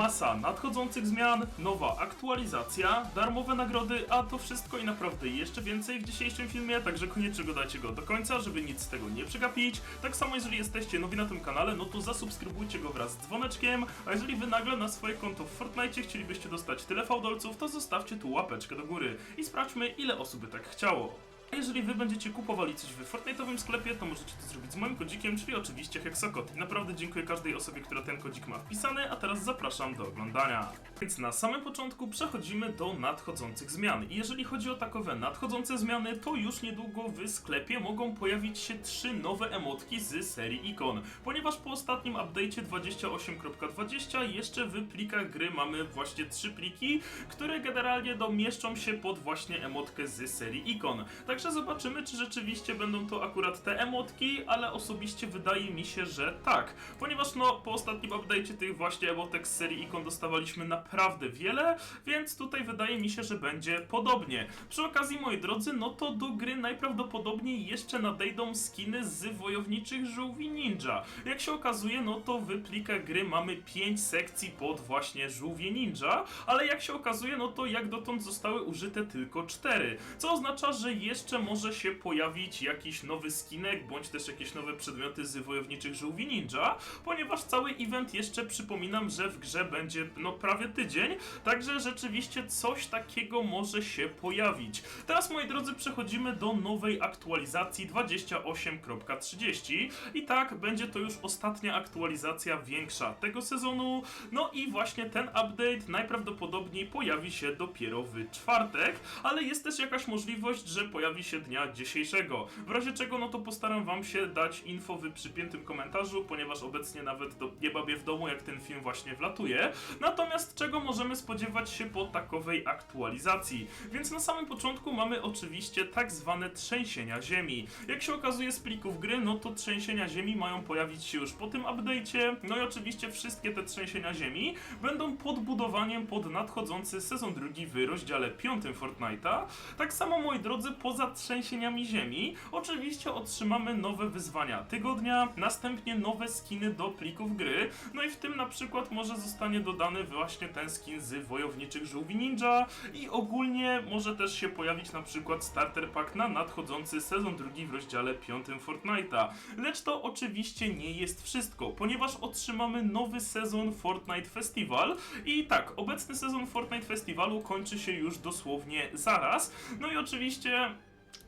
Masa nadchodzących zmian, nowa aktualizacja, darmowe nagrody, a to wszystko i naprawdę jeszcze więcej w dzisiejszym filmie, także koniecznie go dajcie go do końca, żeby nic z tego nie przegapić. Tak samo jeżeli jesteście nowi na tym kanale, no to zasubskrybujcie go wraz z dzwoneczkiem, a jeżeli wy nagle na swoje konto w Fortnite chcielibyście dostać tyle fałdolców, to zostawcie tu łapeczkę do góry i sprawdźmy ile osób by tak chciało. A jeżeli wy będziecie kupowali coś w Fortnite'owym sklepie, to możecie to zrobić z moim kodzikiem, czyli oczywiście Hexakot. I naprawdę dziękuję każdej osobie, która ten kodzik ma wpisany, a teraz zapraszam do oglądania. Więc na samym początku przechodzimy do nadchodzących zmian. I jeżeli chodzi o takowe nadchodzące zmiany, to już niedługo w sklepie mogą pojawić się trzy nowe emotki z serii ikon. Ponieważ po ostatnim update'cie 28.20 jeszcze w plikach gry mamy właśnie trzy pliki, które generalnie domieszczą się pod właśnie emotkę z serii ikon. Także zobaczymy, czy rzeczywiście będą to akurat te emotki, ale osobiście wydaje mi się, że tak. Ponieważ no, po ostatnim update'cie tych właśnie emotek z serii ikon dostawaliśmy naprawdę wiele, więc tutaj wydaje mi się, że będzie podobnie. Przy okazji, moi drodzy, no to do gry najprawdopodobniej jeszcze nadejdą skiny z wojowniczych żółwi ninja. Jak się okazuje, no to w plikach gry mamy 5 sekcji pod właśnie żółwie ninja, ale jak się okazuje, no to jak dotąd zostały użyte tylko 4, co oznacza, że jeszcze może się pojawić jakiś nowy skinek, bądź też jakieś nowe przedmioty z wojowniczych żółwi ninja, ponieważ cały event jeszcze przypominam, że w grze będzie no prawie tydzień, także rzeczywiście coś takiego może się pojawić. Teraz moi drodzy przechodzimy do nowej aktualizacji 28.30 i tak będzie to już ostatnia aktualizacja większa tego sezonu, no i właśnie ten update najprawdopodobniej pojawi się dopiero w czwartek, ale jest też jakaś możliwość, że pojawi się dnia dzisiejszego. W razie czego no to postaram wam się dać info w przypiętym komentarzu, ponieważ obecnie nawet do, nie bawię w domu jak ten film właśnie wlatuje. Natomiast czego możemy spodziewać się po takowej aktualizacji? Więc na samym początku mamy oczywiście tak zwane trzęsienia ziemi. Jak się okazuje z plików gry, no to trzęsienia ziemi mają pojawić się już po tym update'cie. No i oczywiście wszystkie te trzęsienia ziemi będą podbudowaniem pod nadchodzący sezon drugi w rozdziale 5 Fortnite'a. Tak samo moi drodzy, poza trzęsieniami ziemi, oczywiście otrzymamy nowe wyzwania tygodnia, następnie nowe skiny do plików gry, no i w tym na przykład może zostanie dodany właśnie ten skin z wojowniczych żółwi ninja. I ogólnie może też się pojawić na przykład starter pack na nadchodzący sezon drugi w rozdziale 5 Fortnite'a. Lecz to oczywiście nie jest wszystko, ponieważ otrzymamy nowy sezon Fortnite Festival. I tak, obecny sezon Fortnite Festivalu kończy się już dosłownie zaraz, no i oczywiście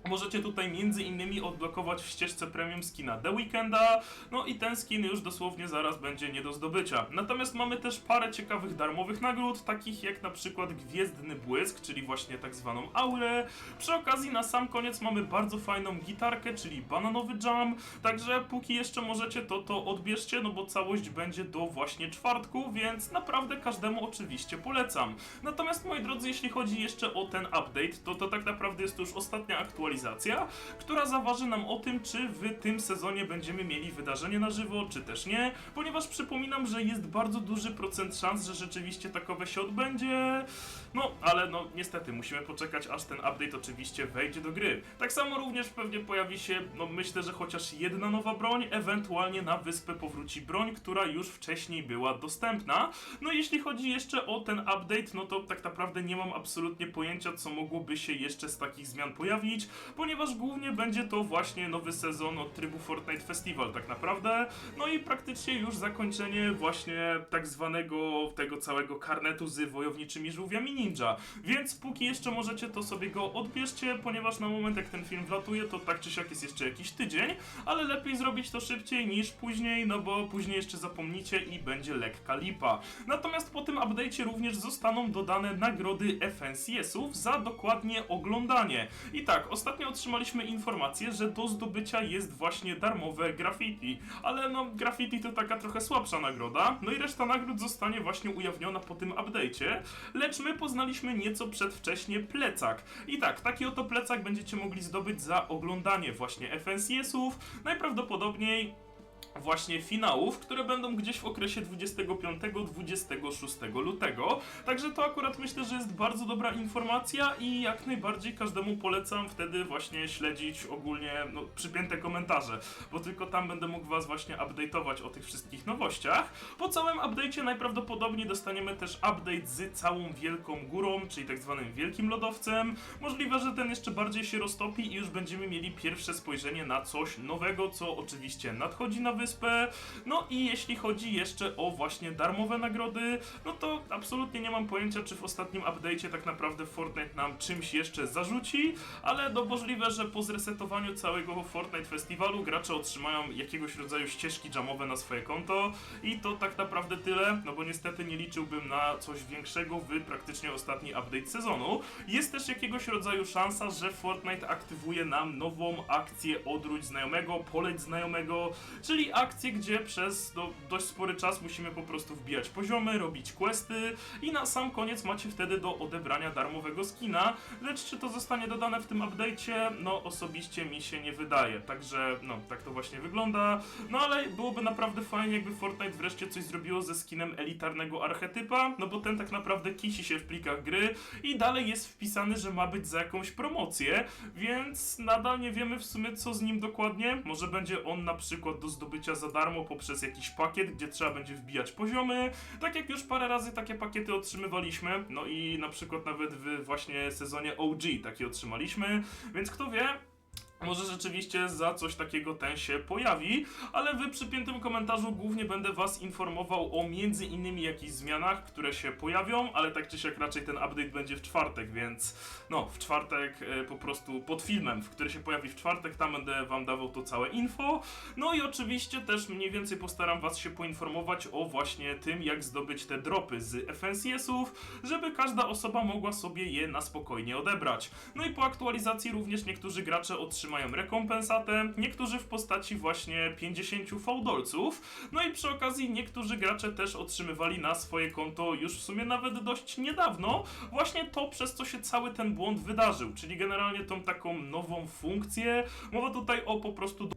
Możecie tutaj między innymi odblokować w ścieżce premium skina The Weekenda, no i ten skin już dosłownie zaraz będzie nie do zdobycia. Natomiast mamy też parę ciekawych darmowych nagród, takich jak na przykład Gwiezdny Błysk, czyli właśnie tak zwaną aurę. Przy okazji na sam koniec mamy bardzo fajną gitarkę, czyli bananowy jam, także póki jeszcze możecie to to odbierzcie, no bo całość będzie do właśnie czwartku, więc naprawdę każdemu oczywiście polecam. Natomiast moi drodzy, jeśli chodzi jeszcze o ten update, to to tak naprawdę jest już ostatnia aktualizacja aktualizacja, która zaważy nam o tym, czy w tym sezonie będziemy mieli wydarzenie na żywo, czy też nie, ponieważ przypominam, że jest bardzo duży procent szans, że rzeczywiście takowe się odbędzie. No, ale no niestety musimy poczekać, aż ten update oczywiście wejdzie do gry. Tak samo również pewnie pojawi się, no myślę, że chociaż jedna nowa broń, ewentualnie na wyspę powróci broń, która już wcześniej była dostępna. No jeśli chodzi jeszcze o ten update, no to tak naprawdę nie mam absolutnie pojęcia, co mogłoby się jeszcze z takich zmian pojawić ponieważ głównie będzie to właśnie nowy sezon od trybu Fortnite Festival tak naprawdę, no i praktycznie już zakończenie właśnie tak zwanego tego całego karnetu z wojowniczymi żółwiami ninja, więc póki jeszcze możecie to sobie go odbierzcie, ponieważ na moment jak ten film wlatuje, to tak czy siak jest jeszcze jakiś tydzień, ale lepiej zrobić to szybciej niż później, no bo później jeszcze zapomnicie i będzie lekka lipa. Natomiast po tym update'cie również zostaną dodane nagrody FNCS-ów za dokładnie oglądanie. I tak, ostatnio otrzymaliśmy informację, że do zdobycia jest właśnie darmowe graffiti, ale no graffiti to taka trochę słabsza nagroda, no i reszta nagród zostanie właśnie ujawniona po tym update'cie, lecz my poznaliśmy nieco przedwcześnie plecak. I tak, taki oto plecak będziecie mogli zdobyć za oglądanie właśnie FNCS-ów, najprawdopodobniej właśnie finałów, które będą gdzieś w okresie 25-26 lutego. Także to akurat myślę, że jest bardzo dobra informacja i jak najbardziej każdemu polecam wtedy właśnie śledzić ogólnie no, przypięte komentarze, bo tylko tam będę mógł was właśnie update'ować o tych wszystkich nowościach. Po całym update'cie najprawdopodobniej dostaniemy też update z całą wielką górą, czyli tak zwanym wielkim lodowcem. Możliwe, że ten jeszcze bardziej się roztopi i już będziemy mieli pierwsze spojrzenie na coś nowego, co oczywiście nadchodzi na wyspę. No i jeśli chodzi jeszcze o właśnie darmowe nagrody, no to absolutnie nie mam pojęcia, czy w ostatnim update'cie tak naprawdę Fortnite nam czymś jeszcze zarzuci, ale no możliwe, że po zresetowaniu całego Fortnite Festiwalu gracze otrzymają jakiegoś rodzaju ścieżki jamowe na swoje konto i to tak naprawdę tyle, no bo niestety nie liczyłbym na coś większego w praktycznie ostatni update sezonu. Jest też jakiegoś rodzaju szansa, że Fortnite aktywuje nam nową akcję odwróć znajomego, poleć znajomego, czyli akcję, gdzie przez dość spory czas musimy po prostu wbijać poziomy, robić questy i na sam koniec macie wtedy do odebrania darmowego skina, lecz czy to zostanie dodane w tym update'cie, no osobiście mi się nie wydaje, także no tak to właśnie wygląda, no ale byłoby naprawdę fajnie jakby Fortnite wreszcie coś zrobiło ze skinem elitarnego archetypa, no bo ten tak naprawdę kisi się w plikach gry i dalej jest wpisany, że ma być za jakąś promocję, więc nadal nie wiemy w sumie co z nim dokładnie, może będzie on na przykład do zdobycia za darmo poprzez jakiś pakiet, gdzie trzeba będzie wbijać poziomy, tak jak już parę razy takie pakiety otrzymywaliśmy, no i na przykład nawet w właśnie sezonie OG takie otrzymaliśmy, więc kto wie, może rzeczywiście za coś takiego ten się pojawi, ale w przypiętym komentarzu głównie będę was informował o między innymi jakichś zmianach, które się pojawią, ale tak czy siak raczej ten update będzie w czwartek, więc no, w czwartek e, po prostu pod filmem, w który się pojawi w czwartek, tam będę wam dawał to całe info. No i oczywiście też mniej więcej postaram was się poinformować o właśnie tym, jak zdobyć te dropy z FNCS-ów, żeby każda osoba mogła sobie je na spokojnie odebrać. No i po aktualizacji również niektórzy gracze otrzymają rekompensatę, niektórzy w postaci właśnie 50 fałdolców, no i przy okazji niektórzy gracze też otrzymywali na swoje konto już w sumie nawet dość niedawno właśnie to, przez co się cały ten błąd wydarzył, czyli generalnie tą taką nową funkcję. Mowa tutaj o po prostu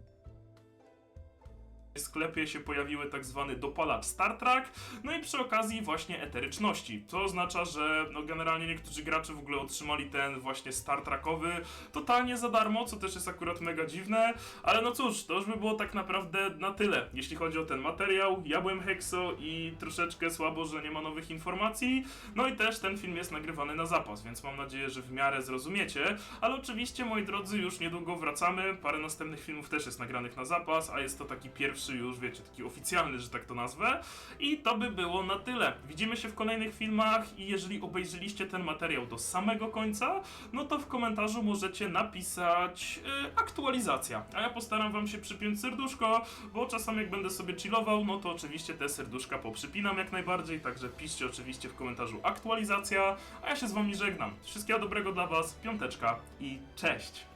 w sklepie się pojawiły tak zwany dopalacz Star Trek, no i przy okazji właśnie eteryczności, co oznacza, że no generalnie niektórzy gracze w ogóle otrzymali ten właśnie Star Trekowy totalnie za darmo, co też jest akurat mega dziwne, ale no cóż, to już by było tak naprawdę na tyle, jeśli chodzi o ten materiał. Ja byłem Hexo i troszeczkę słabo, że nie ma nowych informacji, no i też ten film jest nagrywany na zapas, więc mam nadzieję, że w miarę zrozumiecie, ale oczywiście moi drodzy, już niedługo wracamy, parę następnych filmów też jest nagranych na zapas, a jest to taki pierwszy już, wiecie, taki oficjalny, że tak to nazwę. I to by było na tyle. Widzimy się w kolejnych filmach i jeżeli obejrzeliście ten materiał do samego końca, no to w komentarzu możecie napisać yy, aktualizacja. A ja postaram wam się przypiąć serduszko, bo czasami jak będę sobie chillował, no to oczywiście te serduszka poprzypinam jak najbardziej, także piszcie oczywiście w komentarzu aktualizacja, a ja się z wami żegnam. Wszystkiego dobrego dla was, piąteczka i cześć!